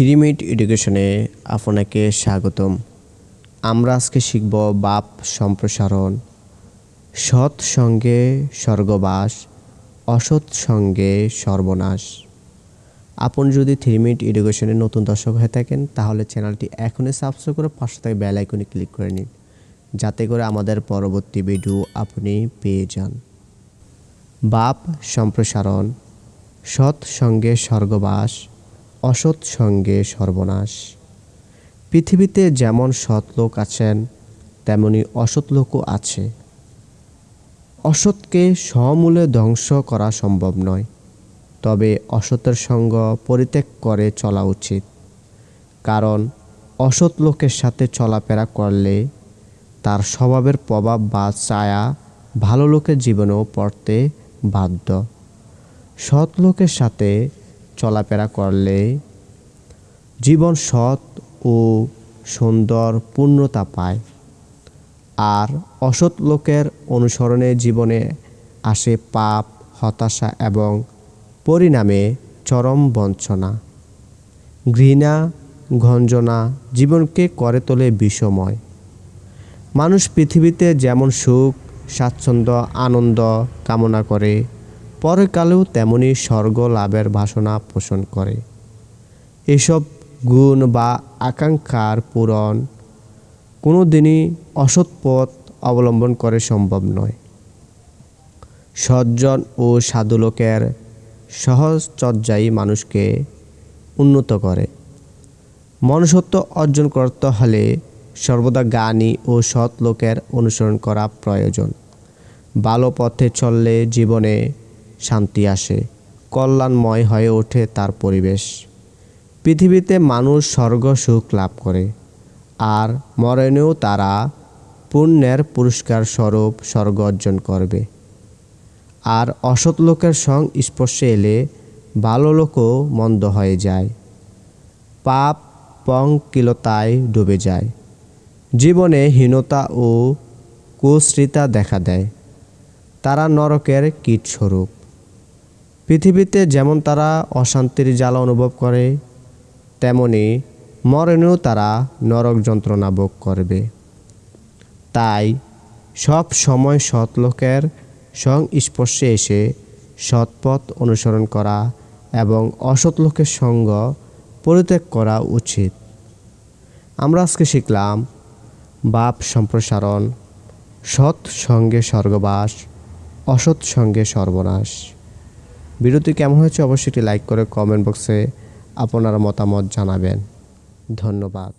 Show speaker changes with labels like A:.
A: Three minute এডুকেশনে আপনাকে স্বাগতম। আমরা আজকে শিখব বাপ সম্প্রসারণ, সৎ সঙ্গে স্বর্গবাস, অসৎ সঙ্গে সর্বনাশ। আপনি যদি থ্রি মিনিট এডুকেশনে নতুন দর্শক হয়ে থাকেন, তাহলে চ্যানেলটি এখনই সাবস্ক্রাইব করে পাশে থেকে বেল আইকনে ক্লিক করে নিন, যাতে করে আমাদের পরবর্তী ভিডিও আপনি পেয়ে যান। বাপ সম্প্রসারণ, সৎ সঙ্গে স্বর্গবাস অসৎ সঙ্গে সর্বনাশ। পৃথিবীতে যেমন সৎ লোক আছেন, তেমনি অসৎ লোকও আছে। অসৎকে সমূলে ধ্বংস করা সম্ভব নয়, তবে অসতের সঙ্গ পরিত্যাগ করে চলা উচিত। কারণ অসৎ লোকের সাথে চলাফেরা করলে তার স্বভাবের প্রভাব বা ছায়া ভালো লোকের জীবনেও পড়তে বাধ্য। সৎ লোকের সাথে চলাফেরা করলে জীবন সৎ ও সুন্দর পূর্ণতা পায়। আর অসৎ লোকের অনুসরণে জীবনে আসে পাপ, হতাশা এবং পরিণামে চরম বঞ্চনা। ঘৃণা ঘঞ্জনা জীবনকে করে তোলে বিষময়। মানুষ পৃথিবীতে যেমন সুখ, স্বাচ্ছন্দ্য, আনন্দ কামনা করে পরকালেও তেমনি স্বর্গ লাভের বাসনা পোষণ করে। এসব গুণ বা আকাঙ্ক্ষার পূরণ কোনো দিনই অসৎ পথ অবলম্বন করে সম্ভব নয়। সজ্জন ও সাধু লোকের সহজচর্যাই মানুষকে উন্নত করে। মনুষ্যত্ব অর্জন করতে হলে সর্বদা জ্ঞানী ও সৎ লোকের অনুসরণ করা প্রয়োজন। ভালো পথে চললে জীবনে শান্তি আসে, কল্যাণময় হয়ে ওঠে তার পরিবেশ। পৃথিবীতে মানুষ স্বর্গ সুখ লাভ করে, আর মরণেও তারা পুণ্যের পুরস্কার স্বরূপ স্বর্গ অর্জন করবে। আর অসৎ লোকের সং স্পর্শে এলে ভালো লোকও মন্দ হয়ে যায়। পাপ পঙ্কিলতায় ডুবে যায়। জীবনে হীনতা ও কুশ্রিতা দেখা দেয়। তারা নরকের কীটস্বরূপ পৃথিবীতে যেমন তারা অশান্তির জ্বালা অনুভব করে, তেমনি মরণেও তারা নরক যন্ত্রণা ভোগ করবে। তাই সব সময় সৎ লোকের সংস্পর্শে এসে সৎপথ অনুসরণ করা এবং অসৎ লোকের সঙ্গ পরিত্যাগ করা উচিত। আমরা আজকে শিখলাম বাপ সম্প্রসারণ, সৎ সঙ্গে স্বর্গবাস, অসৎ সঙ্গে সর্বনাশ। ভিডিওটি কেমন হয়েছে অবশ্যই একটি লাইক করে কমেন্ট বক্সে আপনার মতামত জানাবেন। ধন্যবাদ।